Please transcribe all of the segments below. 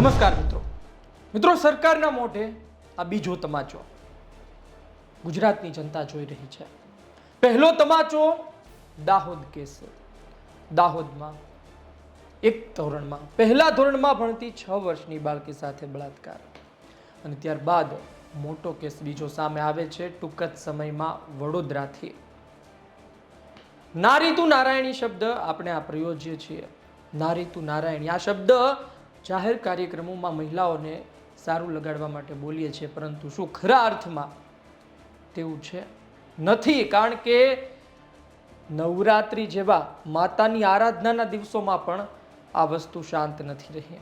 નમસ્કાર મિત્રો. મિત્રો, સરકારના મોઢે આ બીજો તમાચો ગુજરાતની જનતા જોઈ રહી છે. પહેલો તમાચો દાહોદ કેસ. દાહોદમાં એક ધોરણમાં, પહેલા ધોરણમાં ભણતી છ વર્ષની બાળકી સાથે બળાત્કાર. અને ત્યારબાદ મોટો કેસ બીજો સામે આવે છે, ટૂંક જ સમયમાં વડોદરાથી. નારીતુ નારાયણી શબ્દ આપણે આ પ્રયોજીએ છીએ. નારીતુ નારાયણી, આ શબ્દ જાહેર કાર્યક્રમોમાં મહિલાઓને સારું લગાડવા માટે બોલીએ છીએ, પરંતુ શું ખરા અર્થમાં તેવું છે? નથી, કારણ કે નવરાત્રિ જેવા માતાની આરાધનાના દિવસોમાં પણ આ વસ્તુ શાંત નથી રહી.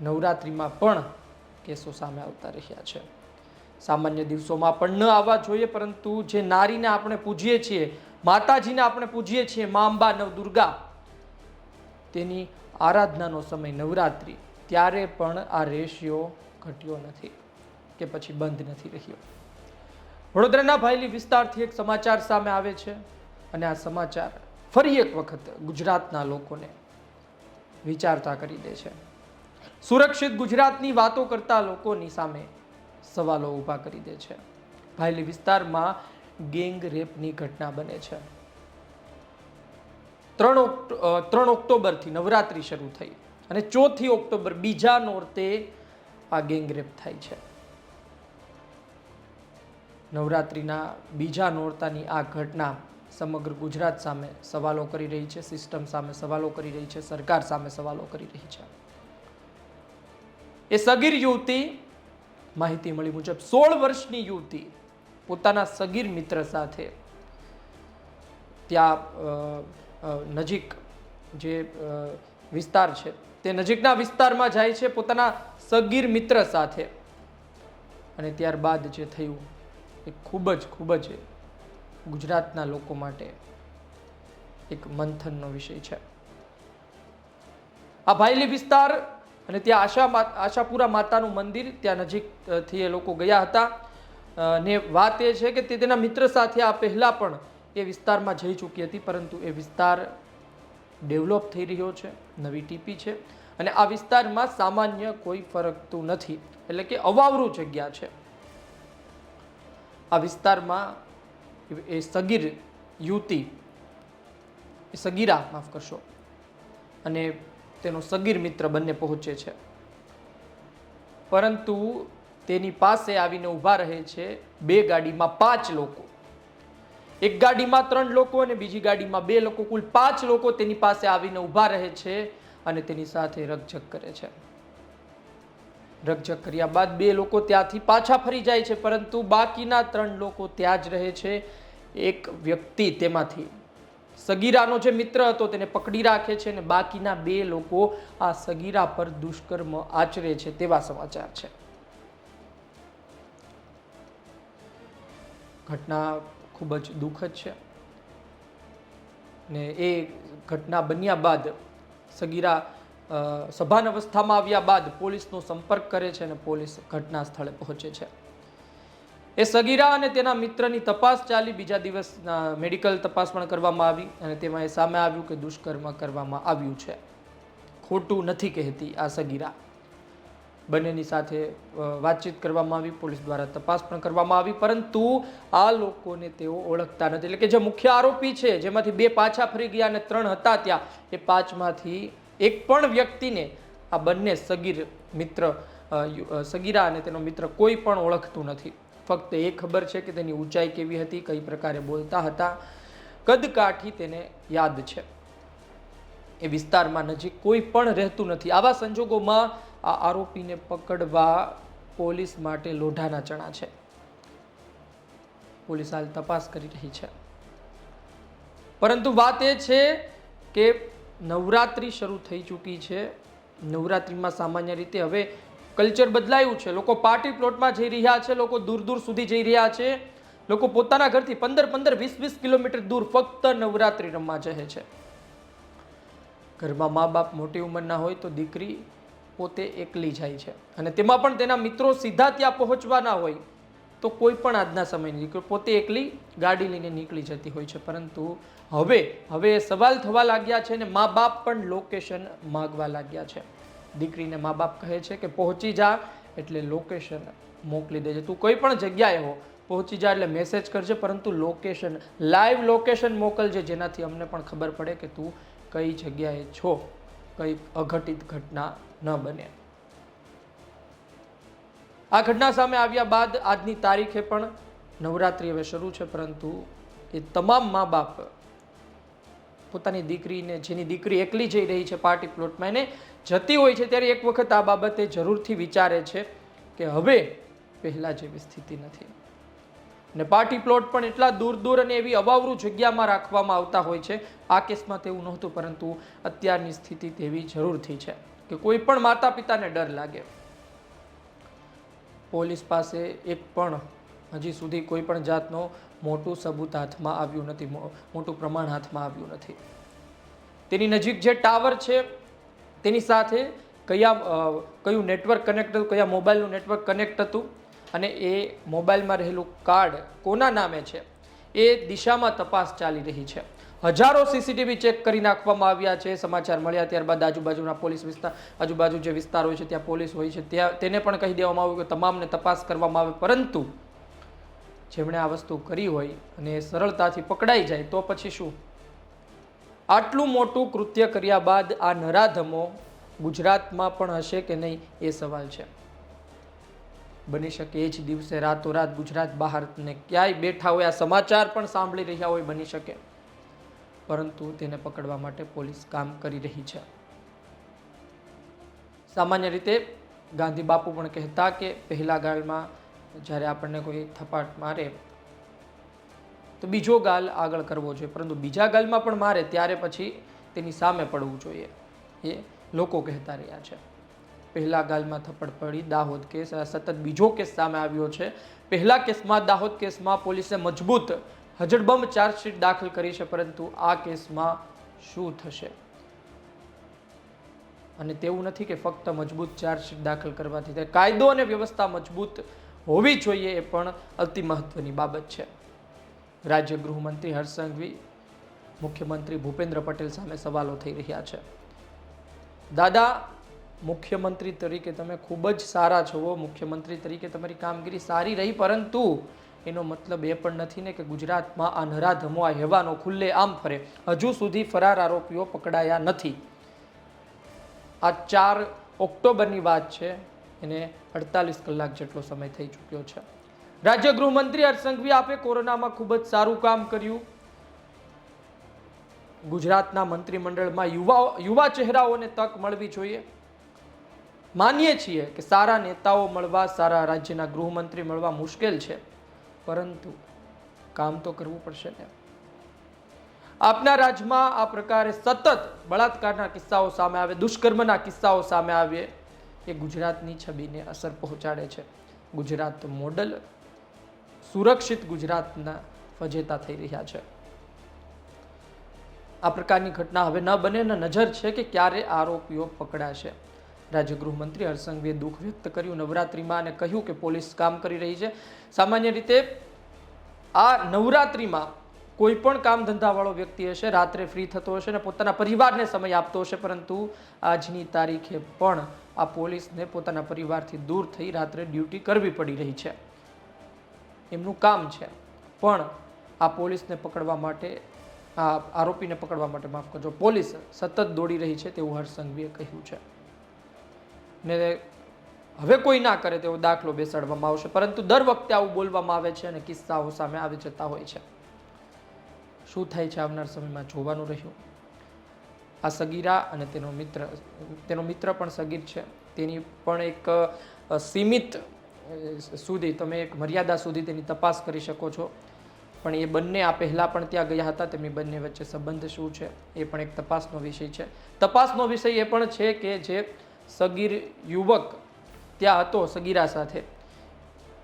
નવરાત્રિમાં પણ કેસો સામે આવતા રહ્યા છે. સામાન્ય દિવસોમાં પણ ન આવવા જોઈએ, પરંતુ જે નારીને આપણે પૂજીએ છીએ, માતાજીને આપણે પૂજીએ છીએ, મા અંબા નવ દુર્ગા તેની આરાધનાનો સમય નવરાત્રિ, ત્યારે પણ આ રેશિયો ઘટ્યો નથી કે પછી બંધ નથી રહ્યો. વડોદરાના ભાયલી વિસ્તારથી એક સમાચાર સામે આવે છે અને આ સમાચાર ફરી એક વખત ગુજરાતના લોકોને વિચારતા કરી દે છે. સુરક્ષિત ગુજરાતની વાતો કરતા લોકોની સામે સવાલો ઊભા કરી દે છે. ભાયલી વિસ્તારમાં ગેંગ રેપની ઘટના બને છે. ત્રણ ત્રણ ઓક્ટોબરથી નવરાત્રિ શરૂ થઈ અને ચોથી ઓક્ટોબર બીજા નોરતે આ ગેંગરેપ થાય છે. નવરાત્રિના બીજા નોરતાની આ ઘટના સમગ્ર ગુજરાત સામે સવાલો કરી રહી છે, સિસ્ટમ સામે સવાલો કરી રહી છે, સરકાર સામે સવાલો કરી રહી છે. એ સગીર યુવતી, માહિતી મળી મુજબ સોળ વર્ષની યુવતી પોતાના સગીર મિત્ર સાથે ત્યાં નજીક જે વિસ્તાર છે, તે નજીકના વિસ્તારમાં જાય છે પોતાના સગીર મિત્ર સાથે. અને ત્યારબાદ જે થયું, એ ખૂબ જ ખૂબ જ ગુજરાતના લોકો માટે એક મંથનનો વિષય છે. આ ભાયલી વિસ્તાર અને ત્યાં આશા આશાપુરા માતાનું મંદિર ત્યાં નજીકથી એ લોકો ગયા હતા. ને વાત એ છે કે તે તેના મિત્ર સાથે આ પહેલાં પણ એ વિસ્તારમાં જઈ ચૂકી હતી, પરંતુ એ વિસ્તાર ડેવલપ થઈ રહ્યો છે, નવી ટીપી છે અને આ વિસ્તારમાં સામાન્ય કોઈ ફરકતું નથી. એટલે કે અવાવરું જગ્યા છે. આ વિસ્તારમાં એ સગીર યુવતી સગીરા, માફ કરશો, અને તેનો સગીર મિત્ર બંને પહોંચે છે. પરંતુ તેની પાસે આવીને ઊભા રહે છે બે ગાડીમાં પાંચ લોકો. એક ગાડીમાં ત્રણ લોકો અને બીજી ગાડીમાં બે લોકો. કુલ પાંચ લોકો તેની પાસે આવીને ઊભા રહે છે અને તેની સાથે રકઝક કરે છે. રકઝક કર્યા બાદ બે લોકો ત્યાંથી પાછા ફરી જાય છે, પરંતુ બાકીના ત્રણ લોકો ત્યાં જ રહે છે. એક વ્યક્તિ તેમાંથી સગીરાનો જે મિત્ર હતો તેને પકડી રાખે છે અને બાકીના બે લોકો આ સગીરા પર દુષ્કર્મ આચરે છે તેવા સમાચાર છે. ઘટના ખૂબ જ દુઃખદ છે. ને એ ઘટના બન્યા બાદ સગીરા સભાન અવસ્થામાં આવ્યા બાદ પોલીસનો સંપર્ક કરે છે અને પોલીસ ઘટના સ્થળે પહોંચે છે. એ સગીરા અને તેના મિત્રની તપાસ ચાલી. બીજા દિવસ મેડિકલ તપાસ પણ કરવામાં આવી અને તેમાં એ સામે આવ્યું કે દુષ્કર્મ કરવામાં આવ્યું છે. ખોટું નથી કહેતી આ સગીરા. બંનેની સાથે વાતચીત કરવામાં આવી, પોલીસ દ્વારા તપાસ પણ કરવામાં આવી, પરંતુ આ લોકોને તેઓ ઓળખતા નથી. એટલે કે જે મુખ્ય આરોપી છે, જેમાંથી બે પાછા ફરી ગયા અને ત્રણ હતા ત્યાં, એ પાંચમાંથી એક પણ વ્યક્તિને આ બંને સગીર મિત્ર સગીરા અને તેનો મિત્ર કોઈ પણ ઓળખતું નથી. ફક્ત એ ખબર છે કે તેની ઊંચાઈ કેવી હતી, કઈ પ્રકારે બોલતા હતા. કદકાઠી તેને યાદ છે. એ વિસ્તારમાં નજીક કોઈ પણ રહેતું નથી. આવા સંજોગોમાં આ આરોપીને પકડવા પોલીસ માટે લોઢાના ચણા છે. પોલીસ હાલ તપાસ કરી રહી છે. પરંતુ વાત એ છે કે નવરાત્રિ શરૂ થઈ ચૂકી છે. નવરાત્રિમાં સામાન્ય રીતે હવે કલ્ચર બદલાયું છે. લોકો પાર્ટી પ્લોટમાં જઈ રહ્યા છે, લોકો દૂર દૂર સુધી જઈ રહ્યા છે. લોકો પોતાના ઘરથી પંદર પંદર વીસ વીસ કિલોમીટર દૂર ફક્ત નવરાત્રિ રમવા જહે છે. ઘરમાં મા બાપ મોટી ઉંમરના હોય તો દીકરી પોતે એકલી જાય છે. અને તેમાં પણ તેના મિત્રો સીધા ત્યાં પહોંચવાના હોય, તો કોઈ પણ આજના સમયની પોતે એકલી ગાડી લઈને નીકળી જતી હોય છે. પરંતુ હવે હવે સવાલ થવા લાગ્યા છે ને મા બાપ પણ લોકેશન માગવા લાગ્યા છે. દીકરીને મા બાપ કહે છે કે પહોંચી જા, એટલે લોકેશન મોકલી દેજે. તું કોઈ પણ જગ્યાએ હો, પહોંચી જા એટલે મેસેજ કરજે, પરંતુ લોકેશન લાઈવ લોકેશન મોકલજે, જેનાથી અમને પણ ખબર પડે કે તું કઈ જગ્યાએ છો. કઈ અઘટિત ઘટના ન બને. આ ઘટના સામે આવ્યા બાદ આજની તારીખે પણ નવરાત્રિ હવે શરૂ છે, પરંતુ એ તમામ મા બાપ પોતાની દીકરીને, જેની દીકરી એકલી જઈ રહી છે પાર્ટી પ્લોટમાં એને જતી હોય છે ત્યારે એક વખત આ બાબતે જરૂરથી વિચારે છે કે હવે પહેલાં જેવી સ્થિતિ નથી. ને પાર્ટી પ્લોટ પણ એટલા દૂર દૂર અને એવી અવાવરું જગ્યામાં રાખવામાં આવતા હોય છે. આ કેસમાં તેવું નહોતું, પરંતુ અત્યારની સ્થિતિ તેવી જરૂરથી છે કે કોઈ પણ માતા પિતાને ડર લાગે. પોલીસ પાસે એક પણ હજી સુધી કોઈ પણ જાતનો મોટું સબૂત હાથમાં આવ્યું નથી મોટું પ્રમાણ હાથમાં આવ્યું નથી. તેની નજીક જે ટાવર છે, તેની સાથે કયા કયું નેટવર્ક કનેક્ટ હતું, કયા મોબાઈલનું નેટવર્ક કનેક્ટ હતું અને એ મોબાઈલમાં રહેલું કાર્ડ કોના નામે છે? એ દિશામાં તપાસ ચાલી રહી છે. હજારો સીસીટીવી ચેક કરી નાખવામાં આવ્યા છે. સમાચાર મળ્યા ત્યારબાદ આજુબાજુના પોલીસ વિસ્તાર, આજુબાજુ જે વિસ્તાર હોય છે, ત્યાં પોલીસ હોય છે, ત્યાં તેને પણ કહી દેવામાં આવ્યું કે તમામને તપાસ કરવામાં આવે. પરંતુ જેમણે આ વસ્તુ કરી હોય અને એ સરળતાથી પકડાઈ જાય, તો પછી શું? આટલું મોટું કૃત્ય કર્યા બાદ આ નરાધમો ગુજરાતમાં પણ હશે કે નહીં, એ સવાલ છે. બની શકે એ જ દિવસે રાતોરાત ગુજરાત બહાર ને ક્યાંય બેઠા હોય, આ સમાચાર પણ સાંભળી રહ્યા હોય બની શકે. પરંતુ તેને પકડવા માટે પોલીસ કામ કરી રહી છે. સામાન્ય રીતે ગાંધી બાપુ પણ કહેતા કે પહેલા ગાળમાં જ્યારે આપણને કોઈ થપાટ મારે, તો બીજો ગાલ આગળ કરવો જોઈએ. પરંતુ બીજા ગાલમાં પણ મારે, ત્યારે પછી તેની સામે પડવું જોઈએ. એ લોકો કહેતા રહ્યા છે. પહેલા ગાલમાં થપ્પડ પડી, દાહોદ કેસ સતત બીજો કેસ સામે આવ્યો છે. પહેલા કેસમાં, દાહોદ કેસમાં પોલીસે મજબૂત હજડબંબ ચાર્જશીટ દાખલ કરી છે, પરંતુ આ કેસમાં શું થશે? અને તેવું નથી કે ફક્ત મજબૂત ચાર્જશીટ દાખલ કરવાથી કાયદો અને વ્યવસ્થા મજબૂત હોવી જોઈએ એ પણ અતિ મહત્વની બાબત છે. રાજ્ય ગૃહમંત્રી હર્ષ સંઘવી, મુખ્યમંત્રી ભૂપેન્દ્ર પટેલ સામે સવાલો થઈ રહ્યા છે. દાદા મુખ્યમંત્રી તરીકે તમે ખૂબ જ સારા છો મુખ્યમંત્રી તરીકે તમારી કામગીરી સારી રહી, પરંતુ એનો મતલબ એ પણ નથી ને કે ગુજરાતમાં આ નરાધમો આ હેવાનો ખુલ્લે આમ ફરે. હજુ સુધી ફરાર આરોપીઓ પકડાયા નથી. આ ચાર ઓક્ટોબરની વાત છે. એને અડતાલીસ કલાક જેટલો સમય થઈ ચૂક્યો છે. રાજ્ય ગૃહમંત્રી હર્ષ આપે કોરોનામાં ખૂબ જ સારું કામ કર્યું. ગુજરાતના મંત્રીમંડળમાં યુવા યુવા ચહેરાઓને તક મળવી જોઈએ. માનીએ છીએ કે સારા નેતાઓ મળવા, સારા રાજ્યના ગૃહમંત્રી મળવા મુશ્કેલ છે, પરંતુ કામ તો કરવું પડશે ને. આપના રાજ્યમાં આ પ્રકારે સતત બળાત્કારના કિસ્સાઓ સામે આવે, દુષ્કર્મના કિસ્સાઓ સામે આવે, એ ગુજરાતની છબીને અસર પહોંચાડે છે. ગુજરાત મોડલ સુરક્ષિત ગુજરાતના ફજેતા થઈ રહ્યા છે. આ પ્રકારની ઘટના હવે ન બને, ને નજર છે કે ક્યારે આરોપીઓ પકડાશે. રાજ્ય ગૃહમંત્રી હરસંઘવીએ દુઃખ વ્યક્ત કર્યું નવરાત્રિમાં અને કહ્યું કે પોલીસ કામ કરી રહી છે. સામાન્ય રીતે આ નવરાત્રિમાં કોઈ પણ કામ ધંધાવાળો વ્યક્તિ હશે, રાત્રે ફ્રી થતો હશે અને પોતાના પરિવારને સમય આપતો હશે, પરંતુ આજની તારીખે પણ આ પોલીસને પોતાના પરિવારથી દૂર થઈ રાત્રે ડ્યુટી કરવી પડી રહી છે. એમનું કામ છે, પણ આ પોલીસને પકડવા માટે, આ આરોપીને પકડવા માટે માફ કરજો, પોલીસ સતત દોડી રહી છે તેવું હર્ષ કહ્યું છે. ને હવે કોઈ ના કરે તેવો દાખલો બેસાડવામાં આવશે. પરંતુ દર વખતે આવું બોલવામાં આવે છે અને કિસ્સાઓ સામે આવી જતા હોય છે. શું થાય છે આવનાર સમયમાં જોવાનું રહ્યું? આ સગીરા અને તેનો મિત્ર તેનો મિત્ર પણ સગીર છે. તેની પણ એક સીમિત સુધી તમે એક મર્યાદા સુધી તેની તપાસ કરી શકો છો. પણ એ બંને આ પહેલાં પણ ત્યાં ગયા હતા. તેમની બંને વચ્ચે સંબંધ શું છે? એ પણ એક તપાસનો વિષય છે. તપાસનો વિષય એ પણ છે કે જે સગીર યુવક ત્યાં હતો સગીરા સાથે.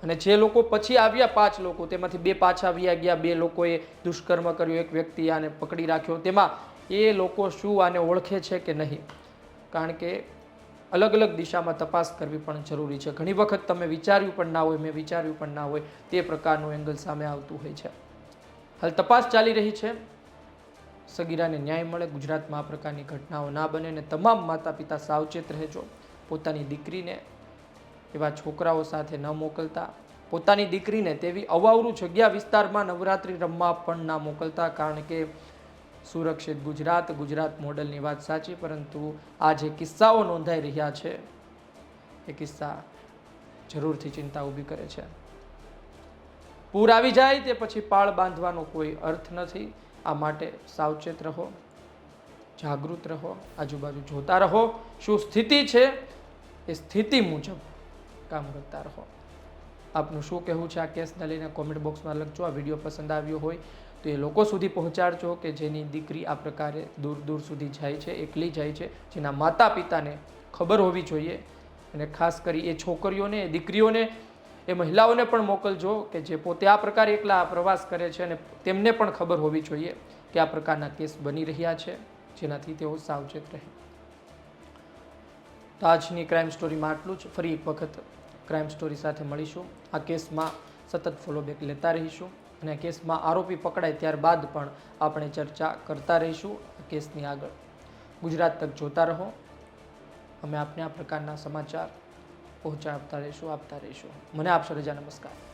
અને જે લોકો પછી આવ્યા, પાંચ લોકો, તેમાંથી બે પાછા આવ્યા ગયા. બે લોકોએ દુષ્કર્મ કર્યું. એક વ્યક્તિ આને પકડી રાખ્યો. તેમાં એ લોકો શું આને ઓળખે છે કે નહીં? કારણ કે અલગ અલગ દિશામાં તપાસ કરવી પણ જરૂરી છે. ઘણી વખત તમે વિચાર્યું પણ ના હોય, મેં વિચાર્યું પણ ના હોય, તે પ્રકારનું એંગલ સામે આવતું હોય છે. હાલ તપાસ ચાલી રહી છે. સગીરાને ન્યાય મળે ગુજરાતમાં આ પ્રકારની ઘટનાઓ ના બને અને તમામ માતા પિતા સાવચેત રહેજો. પોતાની દીકરીને એવા છોકરાઓ સાથે ન મોકલતા. પોતાની દીકરીને તેવી અવાવરું જગ્યા વિસ્તારમાં નવરાત્રિ રમવા પણ ના મોકલતા, કારણ કે સુરક્ષિત ગુજરાત ગુજરાત મોડલની વાત સાચી, પરંતુ આ જે કિસ્સાઓ નોંધાઈ રહ્યા છે, એ કિસ્સા જરૂરથી ચિંતા ઊભી કરે છે. પૂર આવી જાય તે પછી પાળ બાંધવાનો કોઈ અર્થ નથી. આ માટે સાવચેત રહો, જાગૃત રહો, આજુબાજુ જોતા રહો, શું સ્થિતિ છે એ સ્થિતિ મુજબ કામ કરતા રહો. આપનું શું કહેવું છે આ કેસને લઈને કોમેન્ટ બોક્સમાં લખજો, આ વીડિયો પસંદ આવ્યો હોય તો એ લોકો સુધી પહોંચાડજો કે જેની દીકરી આ પ્રકારે દૂર દૂર સુધી જાય છે, એકલી જાય છે, જેના માતા પિતાને ખબર હોવી જોઈએ. અને ખાસ કરી એ છોકરીઓને, એ દીકરીઓને એ મહિલાઓને પણ મોકલજો કે જે પોતે આ પ્રકારે એકલા પ્રવાસ કરે છે અને તેમને પણ ખબર હોવી જોઈએ કે આ પ્રકારના કેસ બની રહ્યા છે, જેનાથી તેઓ સાવચેત રહે. તો આજની ક્રાઇમ સ્ટોરીમાં આટલું જ. ફરી એક વખત ક્રાઇમ સ્ટોરી સાથે મળીશું. આ કેસમાં સતત ફોલોબેક લેતા રહીશું અને કેસમાં આરોપી પકડાય ત્યારબાદ પણ આપણે ચર્ચા કરતા રહીશું આ કેસની આગળ. ગુજરાત તક જોતા રહો. અમે આપને આ પ્રકારના સમાચાર પહોંચાડતા રહીશું આપતા રહીશું. મને આપશો રજા નમસ્કાર.